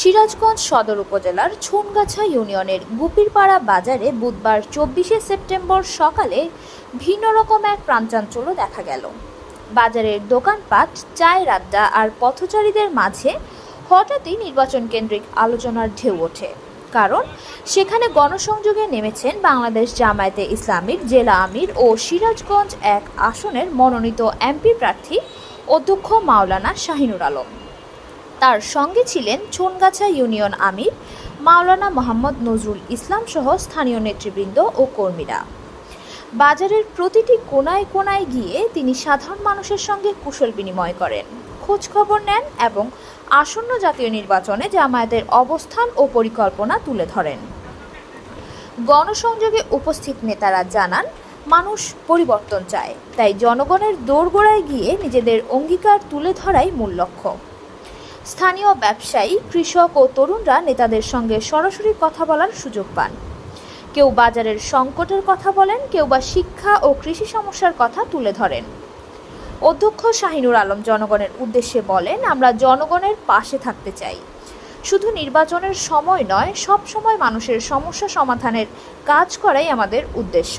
সিরাজগঞ্জ সদর উপজেলার ছুনগাছা ইউনিয়নের গুপিরপাড়া বাজারে বুধবার চব্বিশে সেপ্টেম্বর সকালে ভিন্ন রকম এক প্রাঞ্চাঞ্চল্য দেখা গেল। বাজারের দোকানপাট, চায়ের আড্ডা আর পথচারীদের মাঝে হঠাৎই নির্বাচন কেন্দ্রিক আলোচনার ঢেউ ওঠে। কারণ সেখানে গণসংযোগে নেমেছেন বাংলাদেশ জামায়াতে ইসলামীর জেলা আমির ও সিরাজগঞ্জ এক আসনের মনোনীত এমপি প্রার্থী অধ্যক্ষ মাওলানা শাহিনুর আলম। তার সঙ্গে ছিলেন ছোনগাছা ইউনিয়ন আমির, মাওলানা মোহাম্মদ নজরুল ইসলাম সহ স্থানীয় নেতৃবৃন্দ ও কর্মীরা। বাজারের প্রতিটি কোনায় কোনায় গিয়ে তিনি সাধারণ মানুষের সঙ্গে কুশল বিনিময় করেন। খোঁজ খবর নেন এবং আসন্ন জাতীয় নির্বাচনে জামায়াতের অবস্থান ও পরিকল্পনা তুলে ধরেন। গণসংযোগে উপস্থিত নেতারা জানান, মানুষ পরিবর্তন চায়, তাই জনগণের দোরগোড়ায় গিয়ে নিজেদের অঙ্গীকার তুলে ধরাই মূল লক্ষ্য। স্থানীয় ব্যবসায়ী, কৃষক ও তরুণরা নেতাদের সঙ্গে সরাসরি কথা বলার সুযোগ পান। কেউ বাজারের সংকটের কথা বলেন, কেউ বা শিক্ষা ও কৃষি সমস্যার কথা তুলে ধরেন। অধ্যক্ষ শাহিনুর আলম জনগণের উদ্দেশ্যে বলেন, আমরা জনগণের পাশে থাকতে চাই। শুধু নির্বাচনের সময় নয়, সব সময় মানুষের সমস্যা সমাধানের কাজ করাই আমাদের উদ্দেশ্য।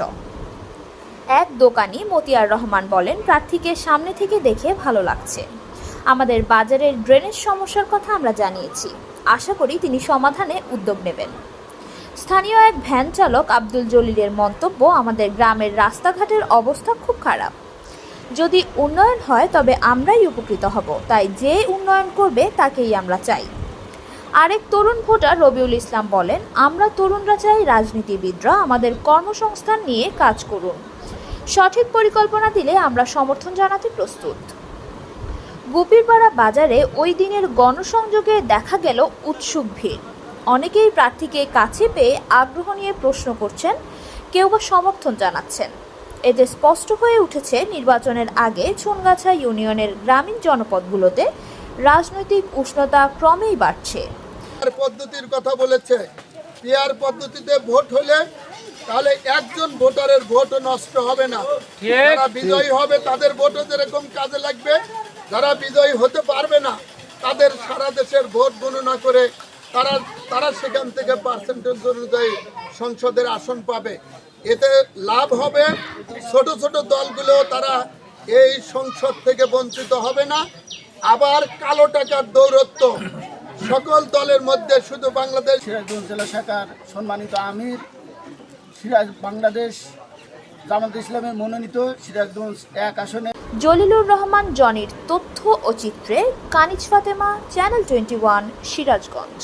এক দোকানি মতিয়ার রহমান বলেন, প্রার্থীকে সামনে থেকে দেখে ভালো লাগছে। আমাদের বাজারের ড্রেনেজ সমস্যার কথা আমরা জানিয়েছি। আশা করি তিনি সমাধানে উদ্যোগ নেবেন। স্থানীয় এক ভ্যান চালক আব্দুল জলিলের মন্তব্য, আমাদের গ্রামের রাস্তাঘাটের অবস্থা খুব খারাপ। যদি উন্নয়ন হয়, তবে আমরাই উপকৃত হব। তাই যে উন্নয়ন করবে, তাকেই আমরা চাই। আরেক তরুণ ভোটার রবিউল ইসলাম বলেন, আমরা তরুণরা চাই রাজনীতিবিদরা আমাদের কর্মসংস্থান নিয়ে কাজ করুন। সঠিক পরিকল্পনা দিলে আমরা সমর্থন জানাতে প্রস্তুত। গুপিরপাড়া বাজারে ওই দিনের গণসংযোগে দেখা গেল উৎসুক ভিড়। অনেকেই প্রার্থীকে কাছে পেয়ে আগ্রহ নিয়ে প্রশ্ন করছেন কেউ বা সমর্থন জানাচ্ছেন। এতে স্পষ্ট হয়ে উঠেছে নির্বাচনের আগে চুনগাছা ইউনিয়নের গ্রামীণ জনপদগুলোতে রাজনৈতিক উষ্ণতা ক্রমেই বাড়ছে। পদ্ধতির কথা বলেছে পিয়ার পদ্ধতিতে ভোট হলে তাহলে একজন ভোটারের ভোটও নষ্ট হবে না। যারা বিজয়ী হবে তাদের ভোটও যেরকম কাজে লাগবে যারা বিজয়ী হতে পারবে না, তাদের সারা দেশের ভোট গণনা করে তারা তারা সেখান থেকে পার্সেন্টেজ অনুযায়ী সংসদের আসন পাবে। এতে লাভ হবে, ছোট ছোট দলগুলো তারা এই সংসদ থেকে বঞ্চিত হবে না। আবার কালো টাকার দৌরত্ব, সকল দলের মধ্যে শুধু বাংলাদেশ সিরাজগঞ্জ জেলা শাখার সম্মানিত আমির, সিরাজ বাংলাদেশ জামাত ইসলামের মনোনীত সিরাজগঞ্জ এক আসনে। জলিলুর রহমান জনির তথ্য ও চিত্রে Kaniz Fatema channel twenty one Sirajganj.